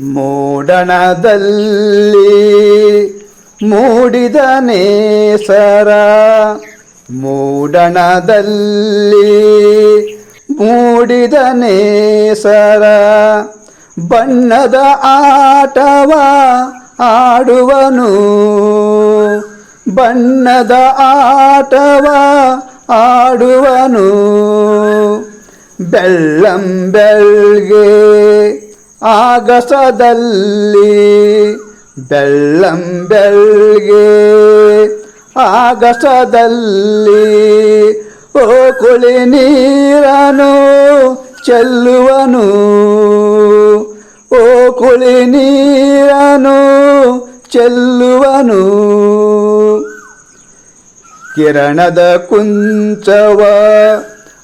ಮೂಡಣದಲ್ಲಿ ಮೂಡಿದ ನೇಸರ ಮೂಡಣದಲ್ಲಿ ಮೂಡಿದ ನೇಸರ ಬಣ್ಣದ ಆಟವ ಆಡುವನು ಬಣ್ಣದ ಆಟವ ಆಡುವನು. ಬೆಳ್ಳಂ ಬೆಳ್ಗೆ ಆಗಸದಲ್ಲಿ ಬೆಳ್ಳಂಬೆಳ್ಗೆ ಆಗಸದಲ್ಲಿ ಓ ಕುಳಿ ನೀರನು ಚೆಲ್ಲುವನು. ಓ ಕುಳಿ ನೀರನು ಚೆಲ್ಲುವನು. ಕಿರಣದ ಕುಂಚವ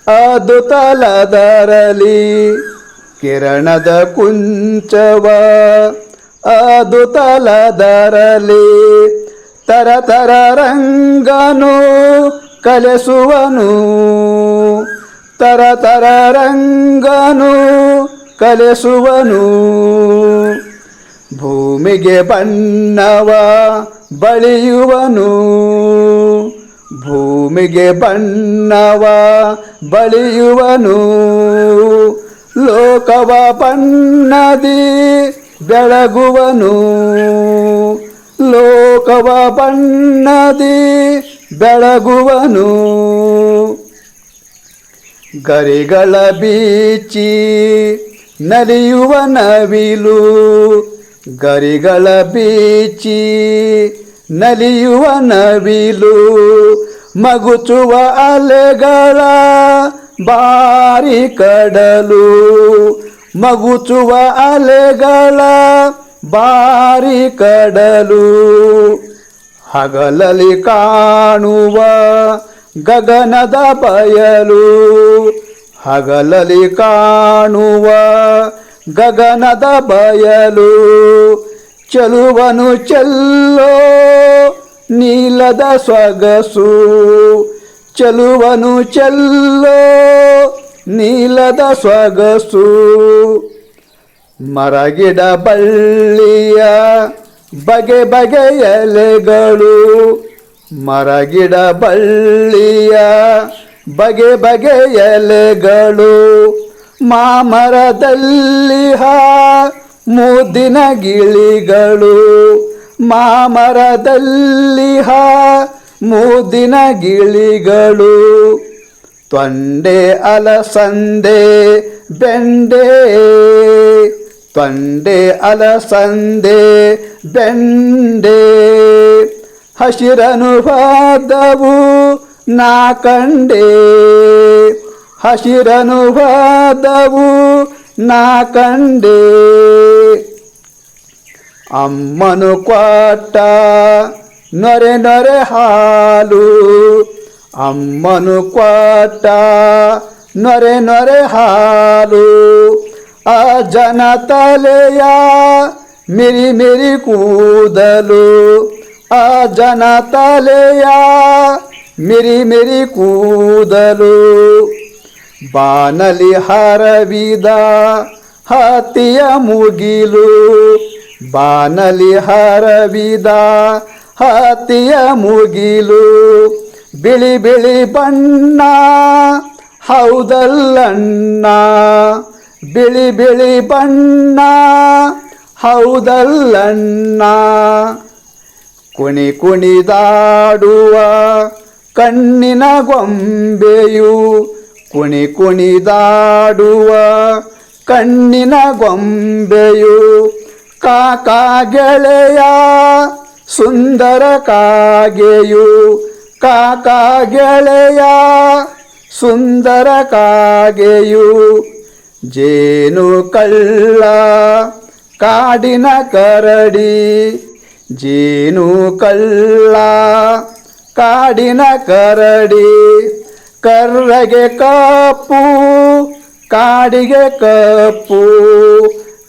ಅದು ತಲದರಲಿ. ಕಿರಣದ ಕುಂಚವ ಅದು ತಲದರಲಿ. ತರ ತರ ರಂಗನು ಕಲೆಸುವನು. ತರ ತರ ರಂಗನು ಕಲೆಸುವನು. ಭೂಮಿಗೆ ಬಣ್ಣವ ಬಳಿಯುವನು. ಭೂಮಿಗೆ ಬಣ್ಣವ ಬಳಿಯುವನು. ಲೋಕವ ಬಣ್ಣದಿ ಬೆಳಗುವನು. ಲೋಕವ ಬಣ್ಣದಿ ಬೆಳಗುವನು. ಗರಿಗಳ ಬೀಚಿ ನಲಿಯುವ ನವಿಲು. ಗರಿಗಳ ಬೀಚಿ ನಲಿಯುವ ನವಿಲು. ಮಗುಚುವ ಅಲೆಗಳ ಬಾರಿ ಕಡಲು ಮಗುಚುವ ಅಲೆಗಳ ಬಾರಿ ಕಡಲು ಹಗಲಲಿ ಕಾಣುವ ಗಗನದ ಬಯಲು ಹಗಲಲಿ ಕಾಣುವ ಗಗನದ ಬಯಲು ಚಲುವನು ಚೆಲ್ಲೋ ನೀಲದ ಸ್ವಗಸು ಚಲುವನು ಚೆಲ್ಲೋ ನೀಲದ ಸೊಗಸು ಮರಗಿಡ ಬಳ್ಳಿಯ ಬಗೆ ಬಗೆ ಎಲೆಗಳು, ಮರಗಿಡ ಬಳ್ಳಿಯ ಬಗೆ ಬಗೆ ಎಲೆಗಳು, ಮಾಮರದಲ್ಲಿ ಹಾ ಮುದಿನ ಗಿಳಿಗಳು, ಮಾಮರದಲ್ಲಿ ಹಾ ಮುದಿನ ಗಿಳಿಗಳು. ತೊಂಡೆ ಅಲಸಂದೆ ಬೆಂಡೆ ತೊಂಡೆ ಅಲಸಂದೆ ಬೆಂಡೆ ಹಸಿರನುವಾದವು ನಾ ಕಂಡೆ ಹಸಿರನುವಾದವು ನಾ ಕಂಡೆ ಅಮ್ಮನು ಕೊಟ್ಟ ನೊರೆ ನೊರೆ ಹಾಲು ಅಮ್ಮನು ಕೊಟ್ಟ ನೊರೆ ನೊರೆ ಹಾಲು, ಆ ಜನ ತಲೆಯ ಮಿರಿ ಮಿರಿ ಕೂದಲು, ಆ ಜನ ತಲೆಯ ಮಿರಿ ಮಿರಿ ಕೂದಲು. ಬಾನಲಿ ಹರವಿದ ಹತ್ತಿಯ ಮುಗಿಲು, ಬಾನಲಿ ಹರವಿದ ಹತ್ತಿಯ ಮುಗಿಲು. ಬಿಳಿ ಬಿಳಿ ಬಣ್ಣ, ಹೌದಲ್ಲಣ್ಣ? ಬಿಳಿ ಬಿಳಿ ಬಣ್ಣ, ಹೌದಲ್ಲಣ್ಣ? ಕುಣಿ ಕುಣಿದಾಡುವ ಕಣ್ಣಿನ ಗೊಂಬೆಯು ಕುಣಿ ಕುಣಿದಾಡುವ ಕಣ್ಣಿನ ಗೊಂಬೆಯು ಕಾಕಾ ಗೆಳೆಯ ಸುಂದರ ಕಾಗೆಯು ಕಾಕಾ ಗೆಳೆಯ ಸುಂದರ ಕಾಗೆಯು ಜೇನು ಕಳ್ಳ ಕಾಡಿನ ಕರಡಿ ಜೇನು ಕಳ್ಳ ಕಾಡಿನ ಕರಡಿ ಕರ್ರಗೆ ಕಪ್ಪು ಕಾಡಿಗೆ ಕಪ್ಪು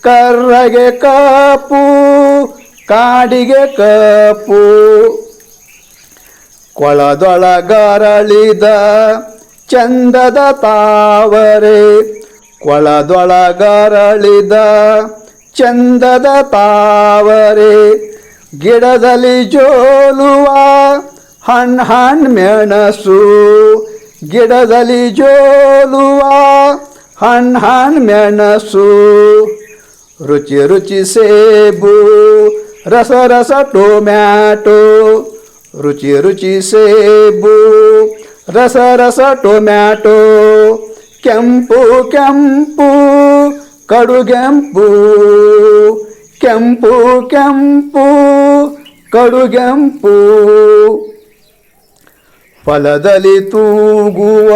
ಕರ್ರಗೆ ಕಪ್ಪು ಕಾಡಿಗೆ ಕಪ್ಪು ಕೊಳದೊಳಗರಳಿದ ಚಂದದ ತಾವರೆ ಕೊಳದೊಳಗರಳಿದ ಚಂದದ ತಾವರೆ ಗಿಡದಲ್ಲಿ ಜೋಲುವ ಹಣ್ ಹಣ್ ಮೆಣಸು, ಗಿಡದಲ್ಲಿ ಜೋಲುವ ಹಣ್ ಹಣ್ ಮೆಣಸು. ರುಚಿ ರುಚಿ ಸೇಬು, ರಸ ರಸ ಟೊಮ್ಯಾಟೊ ರುಚಿ ರುಚಿ ಸೇಬು, ರಸ ರಸ ಟೊಮ್ಯಾಟೊ, ಕೆಂಪು ಕೆಂಪು ಕಡುಗೆಂಪು ಕೆಂಪು ಕೆಂಪು ಕಡುಗೆಂಪು ಫಲದಲ್ಲಿ ತೂಗುವ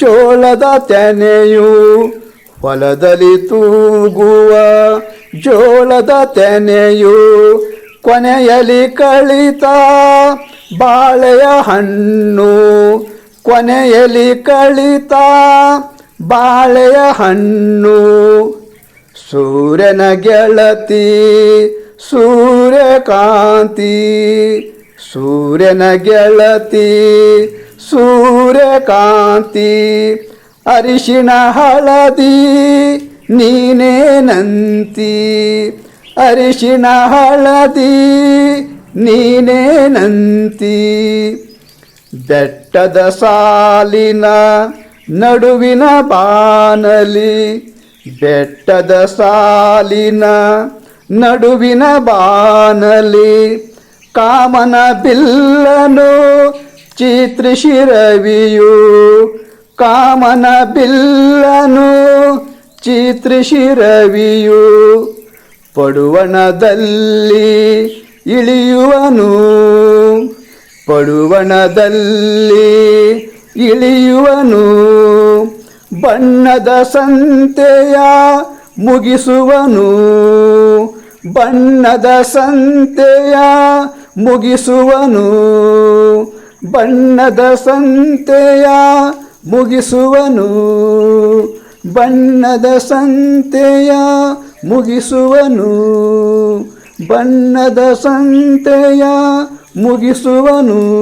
ಜೋಳದ ತೆನೆಯು, ಫಲದಲ್ಲಿ ತೂಗುವ ಜೋಳದ ತೆನೆಯು ಕೊನೆಯಲ್ಲಿ ಕಳಿತ ಬಾಳೆಯ ಹಣ್ಣು ಕೊನೆಯಲಿ ಕಳಿತ ಬಾಳೆಯ ಹಣ್ಣು. ಸೂರ್ಯನ ಗೆಳತಿ, ಸೂರ್ಯಕಾಂತಿ, ಸೂರ್ಯನ ಗೆಳತಿ, ಸೂರ್ಯಕಾಂತಿ. ಅರಿಶಿಣ ಹಳದಿ ನೀನೇನಂತಿ ಅರಿಶಿಣ ಹಳದಿ ನೀನೇನಂತಿ ಬೆಟ್ಟದ ಸಾಲಿನ ನಡುವಿನ ಬಾನಲಿ, ಬೆಟ್ಟದ ಸಾಲಿನ ನಡುವಿನ ಬಾನಲಿ. ಕಾಮನ ಬಿಲ್ಲನು ಚಿತ್ರಿಶಿರವಿಯು ಕಾಮನ ಬಿಲ್ಲನು ಚಿತ್ರಿಸಿರವಿಯು ಪಡುವಣದಲ್ಲಿ ಇಳಿಯುವನು. ಪಡುವಣದಲ್ಲಿ ಇಳಿಯುವನು. ಬಣ್ಣದ ಸಂತೆಯ ಮುಗಿಸುವನು. ಬಣ್ಣದ ಸಂತೆಯ ಮುಗಿಸುವನು. ಬಣ್ಣದ ಸಂತೆಯ ಮುಗಿಸುವನು. ಬಣ್ಣದ ಸಂತೆಯ ಮುಗಿಸುವನು. ಬಣ್ಣದ ಸಂತೆಯ ಮುಗಿಸುವನು.